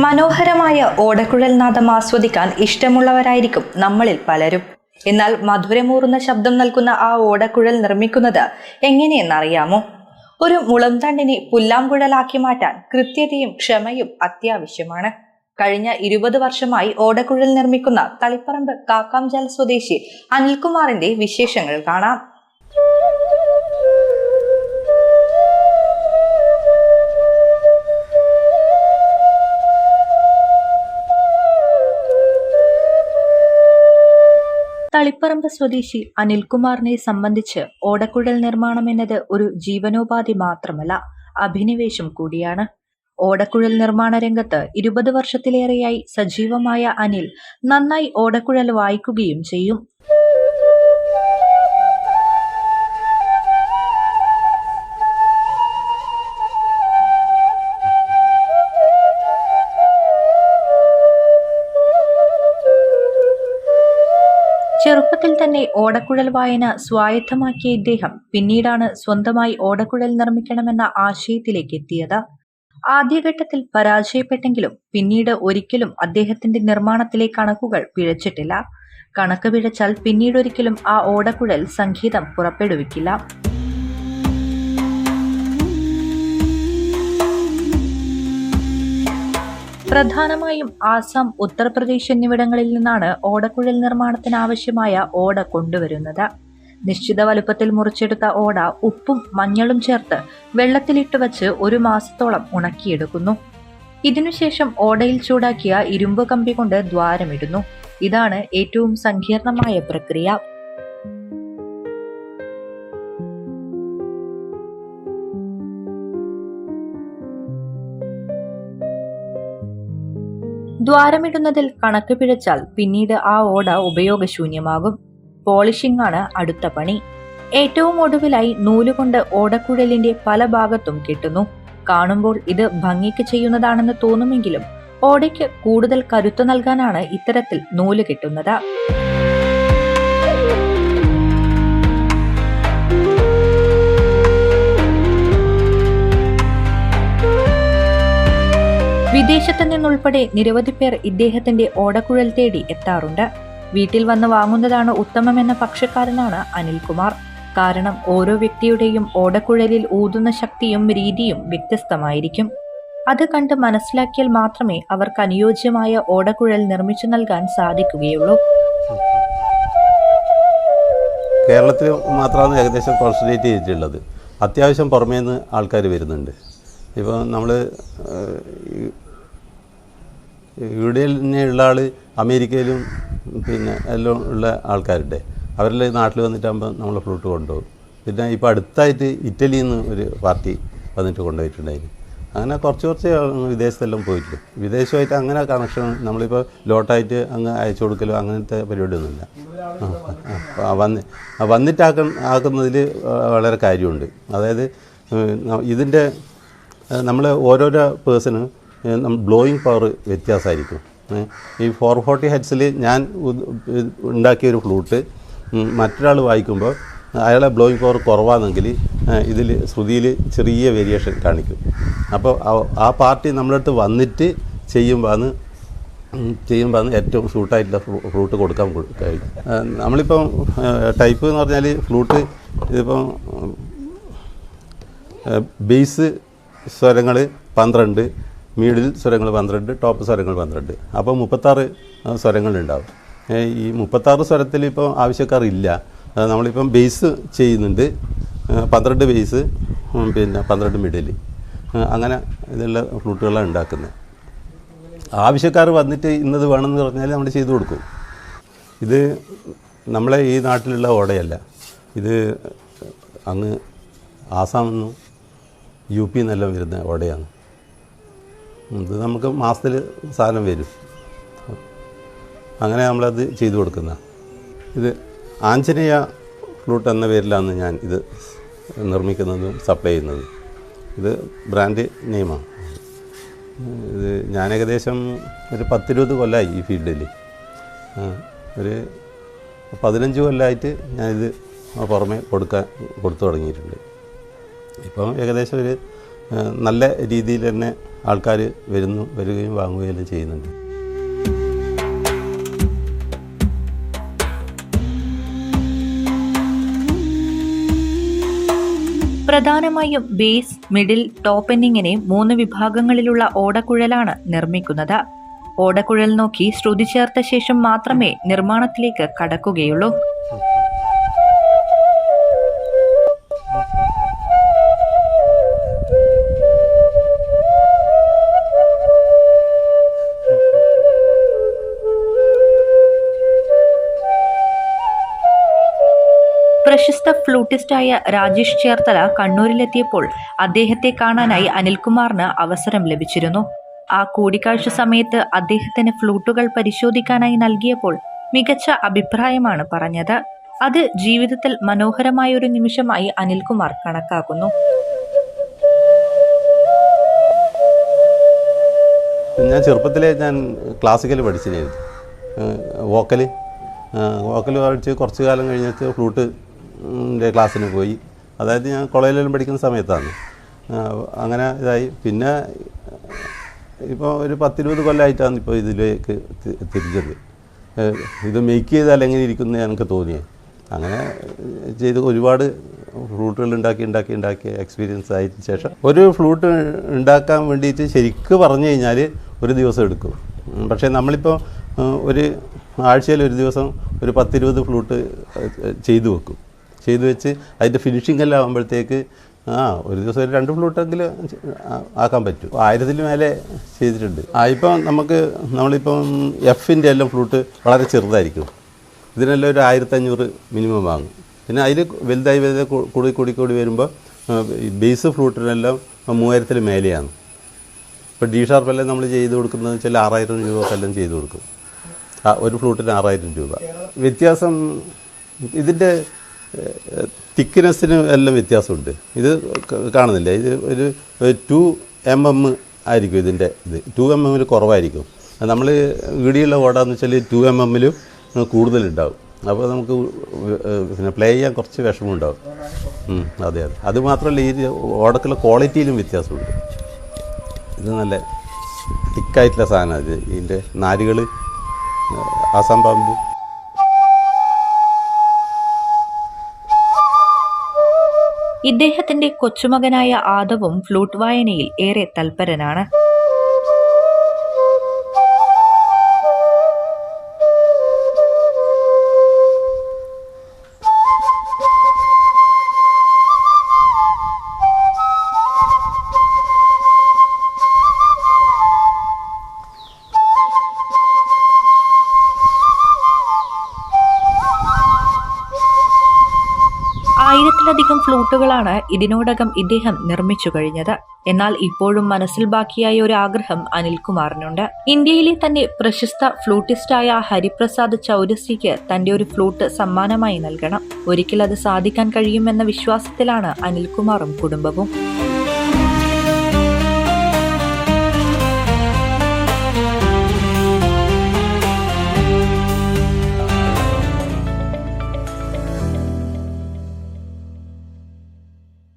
മനോഹരമായ ഓടക്കുഴൽ നാദം ആസ്വദിക്കാൻ ഇഷ്ടമുള്ളവരായിരിക്കും നമ്മളിൽ പലരും. എന്നാൽ മധുരമൂറുന്ന ശബ്ദം നൽകുന്ന ആ ഓടക്കുഴൽ നിർമ്മിക്കുന്നത് എങ്ങനെയെന്നറിയാമോ? ഒരു മുളംതണ്ടിനെ പുല്ലാങ്കുഴലാക്കി മാറ്റാൻ കൃത്യതയും ക്ഷമയും അത്യാവശ്യമാണ്. കഴിഞ്ഞ ഇരുപത് വർഷമായി ഓടക്കുഴൽ നിർമ്മിക്കുന്ന തളിപ്പറമ്പ് കാക്കാംചാൽ സ്വദേശി അനിൽകുമാറിന്റെ വിശേഷങ്ങൾ കാണാം. തളിപ്പറമ്പ് സ്വദേശി അനിൽകുമാറിനെ സംബന്ധിച്ച് ഓടക്കുഴൽ നിർമ്മാണം എന്നത് ഒരു ജീവനോപാധി മാത്രമല്ല അഭിനിവേശം കൂടിയാണ്. ഓടക്കുഴൽ നിർമ്മാണ രംഗത്ത് ഇരുപത് വർഷത്തിലേറെയായി സജീവമായ അനിൽ നന്നായി ഓടക്കുഴൽ വായിക്കുകയും ചെയ്യും. ചെറുപ്പത്തിൽ തന്നെ ഓടക്കുഴൽ വായന സ്വായത്തമാക്കിയ ഇദ്ദേഹം പിന്നീടാണ് സ്വന്തമായി ഓടക്കുഴൽ നിർമ്മിക്കണമെന്ന ആശയത്തിലേക്ക് എത്തിയത്. ആദ്യഘട്ടത്തിൽ പരാജയപ്പെട്ടെങ്കിലും പിന്നീട് ഒരിക്കലും അദ്ദേഹത്തിന്റെ നിർമ്മാണത്തിലെ കണക്കുകൾ പിഴച്ചിട്ടില്ല. കണക്ക് പിഴച്ചാൽ പിന്നീടൊരിക്കലും ആ ഓടക്കുഴൽ സംഗീതം പുറപ്പെടുവിക്കില്ല. പ്രധാനമായും ആസാം ഉത്തർപ്രദേശ് എന്നിവിടങ്ങളിൽ നിന്നാണ് ഓടക്കുഴൽ നിർമ്മാണത്തിന് ആവശ്യമായ ഓട കൊണ്ടുവരുന്നത്. നിശ്ചിത വലുപ്പത്തിൽ മുറിച്ചെടുത്ത ഓട ഉപ്പും മഞ്ഞളും ചേർത്ത് വെള്ളത്തിലിട്ട് വച്ച് ഒരു മാസത്തോളം ഉണക്കിയെടുക്കുന്നു. ഇതിനുശേഷം ഓടയിൽ ചൂടാക്കിയ ഇരുമ്പ് കമ്പി കൊണ്ട് ദ്വാരമിടുന്നു. ഇതാണ് ഏറ്റവും സങ്കീർണമായ പ്രക്രിയ. ദ്വാരമിടുന്നതിൽ കണക്ക് പിഴച്ചാൽ പിന്നീട് ആ ഓട ഉപയോഗശൂന്യമാകും. പോളിഷിംഗ് ആണ് അടുത്ത പണി. ഏറ്റവും ഒടുവിലായി നൂലുകൊണ്ട് ഓടക്കുഴലിന്റെ പല ഭാഗത്തും കെട്ടുന്നു. കാണുമ്പോൾ ഇത് ഭംഗിക്ക് ചെയ്യുന്നതാണെന്ന് തോന്നുമെങ്കിലും ഓടയ്ക്ക് കൂടുതൽ കരുത്ത് നൽകാനാണ് ഇത്തരത്തിൽ നൂൽ കെട്ടുന്നത്. വിദേശത്ത് നിന്നുൾപ്പെടെ നിരവധി പേർ ഇദ്ദേഹത്തിന്റെ ഓടക്കുഴൽ തേടി എത്താറുണ്ട്. വീട്ടിൽ വന്ന് വാങ്ങുന്നതാണ് ഉത്തമമെന്ന പക്ഷക്കാരനാണ് അനിൽകുമാർ. കാരണം ഓരോ വ്യക്തിയുടെയും ഓടക്കുഴലിൽ ഊതുന്ന ശക്തിയും രീതിയും വ്യത്യസ്തമായിരിക്കും. അത് കണ്ട് മനസ്സിലാക്കിയാൽ മാത്രമേ അവർക്ക് അനുയോജ്യമായ ഓടക്കുഴൽ നിർമ്മിച്ചു നൽകാൻ സാധിക്കുകയുള്ളൂ. കേരളത്തിൽ മാത്രമാണ് ഏകദേശം കോൺസെൻട്രേറ്റ് ചെയ്തിട്ടുള്ളത്. അത്യാവശ്യം പുറമേ നിന്ന് ആൾക്കാർ വരുന്നുണ്ട് ഇപ്പോൾ നമ്മൾ ഇവിടെ തന്നെയുള്ള ആൾ അമേരിക്കയിലും പിന്നെ എല്ലാം ഉള്ള ആൾക്കാരുണ്ട്. അവരെല്ലാം നാട്ടിൽ വന്നിട്ടാകുമ്പോൾ നമ്മൾ ഫ്ലൂട്ട് കൊണ്ടുപോകും. പിന്നെ ഇപ്പോൾ അടുത്തായിട്ട് ഇറ്റലിയിൽ നിന്ന് ഒരു പാർട്ടി വന്നിട്ട് കൊണ്ടുപോയിട്ടുണ്ടായിരുന്നു അങ്ങനെ കുറച്ച് കുറച്ച് വിദേശത്തെല്ലാം പോയിട്ടുണ്ട്. വിദേശമായിട്ട് അങ്ങനെ കണക്ഷൻ നമ്മളിപ്പോൾ ലോട്ടായിട്ട് അങ്ങ് അയച്ചു കൊടുക്കലോ അങ്ങനത്തെ പരിപാടിയൊന്നുമില്ല. വന്ന് വന്നിട്ടാക്ക ആക്കുന്നതിൽ വളരെ കാര്യമുണ്ട്. അതായത് ഇതിന്റെ നമ്മൾ ഓരോരോ പേഴ്സണ് ബ്ലോയിങ് പവർ വ്യത്യാസമായിരിക്കും. ഈ ഫോർ ഫോർട്ടി ഹെഡ്സിൽ ഞാൻ ഉണ്ടാക്കിയ ഒരു ഫ്ലൂട്ട് മറ്റൊരാൾ വായിക്കുമ്പോൾ അയാളെ ബ്ലോയിങ് പവർ കുറവാണെങ്കിൽ ഇതിൽ ശ്രുതിയിൽ ചെറിയ വേരിയേഷൻ കാണിക്കും. അപ്പോൾ ആ- പാർട്ടി നമ്മളടുത്ത് വന്നിട്ട് ചെയ്യുമ്പോഴാണ് ചെയ്യുമ്പോൾ ഏറ്റവും സൂട്ടായിട്ടുള്ള ഫ്ലൂ- ഫ്ലൂട്ട് കൊടുക്കാൻ കഴിയും. നമ്മളിപ്പം ടൈപ്പ് എന്ന് പറഞ്ഞാൽ ഫ്ലൂട്ട് ഇതിപ്പം ബേസ് സ്വരങ്ങൾ പന്ത്രണ്ട് മീഡിൽ സ്വരങ്ങൾ പന്ത്രണ്ട് ടോപ്പ് സ്വരങ്ങൾ പന്ത്രണ്ട്. അപ്പോൾ മുപ്പത്താറ് സ്വരങ്ങളുണ്ടാവും. ഈ മുപ്പത്താറ് സ്വരത്തിൽ ഇപ്പോൾ ആവശ്യക്കാരില്ല നമ്മളിപ്പം ബേസ് ചെയ്യുന്നുണ്ട്. പന്ത്രണ്ട് ബേസ് പിന്നെ പന്ത്രണ്ട് മിഡിൽ അങ്ങനെ ഇതുള്ള ഫ്ലൂട്ടുകളാണ് ഉണ്ടാക്കുന്നത്. ആവശ്യക്കാർ വന്നിട്ട് ഇന്നത് വേണമെന്ന് പറഞ്ഞാൽ നമ്മൾ ചെയ്തു കൊടുക്കും. ഇത് നമ്മളെ ഈ നാട്ടിലുള്ള ഓടയല്ല. ഇത് അങ്ങ് ആസാമെന്നും യു പി നിന്നെല്ലാം വരുന്ന ഓടയാണ്. ഇത് നമുക്ക് മാസത്തിൽ സാധനം വരും. അങ്ങനെ നമ്മളത് ചെയ്തു കൊടുക്കുന്ന. ഇത് ആഞ്ജനേയ ഫ്ലൂട്ട് എന്ന പേരിലാണ് ഞാൻ ഇത് നിർമ്മിക്കുന്നതും സപ്ലൈ ചെയ്യുന്നതും. ഇത് ബ്രാൻഡ് നെയിമാണ്. ഇത് ഞാൻ ഏകദേശം ഒരു പത്തിരുപത് കൊല്ലമായി ഈ ഫീൽഡിൽ ഒരു പതിനഞ്ച് കൊല്ലമായിട്ട് ഞാനിത് പുറമെ കൊടുക്കാൻ കൊടുത്തു തുടങ്ങിയിട്ടുണ്ട്. ഇപ്പം ഏകദേശം ഒരു നല്ല രീതിയിൽ തന്നെ ആൾക്കാർ വരുന്നു വരികയും വാങ്ങുകയും ചെയ്യുന്നുണ്ട്. പ്രധാനമായും ബേസ് മിഡിൽ ടോപ്പ് എന്നിങ്ങനെ മൂന്ന് വിഭാഗങ്ങളിലുള്ള ഓടക്കുഴലാണ് നിർമ്മിക്കുന്നത്. ഓടക്കുഴൽ നോക്കി ശ്രുതി ചേർത്ത ശേഷം മാത്രമേ നിർമ്മാണത്തിലേക്ക് കടക്കുകയുള്ളൂ. പ്രശസ്ത ഫ്ലൂട്ടിസ്റ്റായ രാജേഷ് ചേർത്തല കണ്ണൂരിലെത്തിയപ്പോൾ അദ്ദേഹത്തെ കാണാനായി അനിൽകുമാറിന് അവസരം ലഭിച്ചിരുന്നു. ആ കൂടിക്കാഴ്ച സമയത്ത് അദ്ദേഹത്തിന് ഫ്ലൂട്ടുകൾ പരിശോധിക്കാനായി നൽകിയപ്പോൾ മികച്ച അഭിപ്രായമാണ് പറഞ്ഞത്. അത് ജീവിതത്തിൽ മനോഹരമായ ഒരു നിമിഷമായി അനിൽകുമാർ കണക്കാക്കുന്നു. ഞാൻ ചെറുപ്പത്തിലെ ഞാൻ ക്ലാസിക്കൽ പഠിച്ചിരുന്നു. വോക്കൽ വോക്കൽ പഠിച്ച് കുറച്ച് കാലം കഴിഞ്ഞിട്ട് ഫ്ലൂട്ട് ക്ലാസ്സിന് പോയി. അതായത് ഞാൻ കോളേജിലെല്ലാം പഠിക്കുന്ന സമയത്താണ്. അങ്ങനെ ഇതായി. പിന്നെ ഇപ്പോൾ ഒരു പത്തിരുപത് കൊല്ലമായിട്ടാണ് ഇപ്പോൾ ഇതിലേക്ക് തിരിച്ചത് ഇത് മേക്ക് ചെയ്താൽ എങ്ങനെ ഇരിക്കുന്നു എനിക്ക് തോന്നിയത് അങ്ങനെ ചെയ്ത് ഒരുപാട് ഫ്ലൂട്ടുകൾ ഉണ്ടാക്കി ഉണ്ടാക്കി ഉണ്ടാക്കി എക്സ്പീരിയൻസ് ആയതിനു ശേഷം ഒരു ഫ്ലൂട്ട് ഉണ്ടാക്കാൻ വേണ്ടിയിട്ട് ശരിക്ക് പറഞ്ഞു കഴിഞ്ഞാൽ ഒരു ദിവസം എടുക്കും. പക്ഷേ നമ്മളിപ്പോൾ ഒരു ആഴ്ചയിൽ ഒരു ദിവസം ഒരു പത്തിരുപത് ഫ്ലൂട്ട് ചെയ്തു വെക്കും. ചെയ്തു വെച്ച് അതിന്റെ ഫിനിഷിംഗ് എല്ലാം ആകുമ്പോഴത്തേക്ക് ആ ഒരു ദിവസം ഒരു രണ്ട് ഫ്ലൂട്ടെങ്കിലും ആക്കാൻ പറ്റും. ആയിരത്തിൽ മേലെ ചെയ്തിട്ടുണ്ട്. ആ ഇപ്പം നമുക്ക് നമ്മളിപ്പം എഫിന്റെ എല്ലാം ഫ്ലൂട്ട് വളരെ ചെറുതായിരിക്കും. ഇതിനെല്ലാം ഒരു ആയിരത്തഞ്ഞൂറ് മിനിമം വാങ്ങും. പിന്നെ അതിൽ വലുതായി വലുതായി കൂടി കൂടി കൂടി വരുമ്പോൾ ബേസ് ഫ്ലൂട്ടിനെല്ലാം മൂവായിരത്തിൽ മേലെയാണ്. ഇപ്പോൾ ഡി ഷാർപ്പെല്ലാം നമ്മൾ ചെയ്ത് കൊടുക്കുന്നത് വെച്ചാൽ ആറായിരം രൂപ എല്ലാം ചെയ്ത് കൊടുക്കും. ആ ഒരു ഫ്ലൂട്ടിന് ആറായിരം രൂപ. വ്യത്യാസം ഇതിന്റെ തിക്നെസ്സിന് എല്ലാം വ്യത്യാസമുണ്ട്. ഇത് കാണുന്നില്ല? ഇത് ഒരു ടു എം എം ആയിരിക്കും ഇതിന്റെ ഇത്. ടു എം എമ്മിൽ കുറവായിരിക്കും. നമ്മൾ വീടിയുള്ള ഓടാന്ന് വെച്ചാൽ ടു എം എമ്മിലും കൂടുതലുണ്ടാവും. അപ്പോൾ നമുക്ക് പിന്നെ പ്ലേ ചെയ്യാൻ കുറച്ച് വിഷമമുണ്ടാവും. അതെ അതെ. അത് മാത്രമല്ല ഈ ഓടക്കുള്ള ക്വാളിറ്റിയിലും വ്യത്യാസമുണ്ട്. ഇത് നല്ല തിക്കായിട്ടുള്ള സാധനമാണ് ഇത്. ഇതിന്റെ നാരുകൾ ആസാം പാമ്പ് ഇദ്ദേഹത്തിന്റെ കൊച്ചുമകനായ ആദവും ഫ്ലൂട്ട് വായനയിൽ ഏറെ തൽപരനാണ്. ആയിരത്തിലധികം ഫ്ലൂട്ടുകളാണ് ഇതിനോടകം ഇദ്ദേഹം നിർമ്മിച്ചു കഴിഞ്ഞത്. എന്നാൽ ഇപ്പോഴും മനസ്സിൽ ബാക്കിയായ ഒരു ആഗ്രഹം അനിൽകുമാറിനുണ്ട്. ഇന്ത്യയിലെ തന്നെ പ്രശസ്ത ഫ്ലൂട്ടിസ്റ്റായ ഹരിപ്രസാദ് ചൗരസിക്ക് തന്റെ ഒരു ഫ്ലൂട്ട് സമ്മാനമായി നൽകണം. ഒരിക്കൽ അത് സാധിക്കാൻ കഴിയുമെന്ന വിശ്വാസത്തിലാണ് അനിൽകുമാറും കുടുംബവും.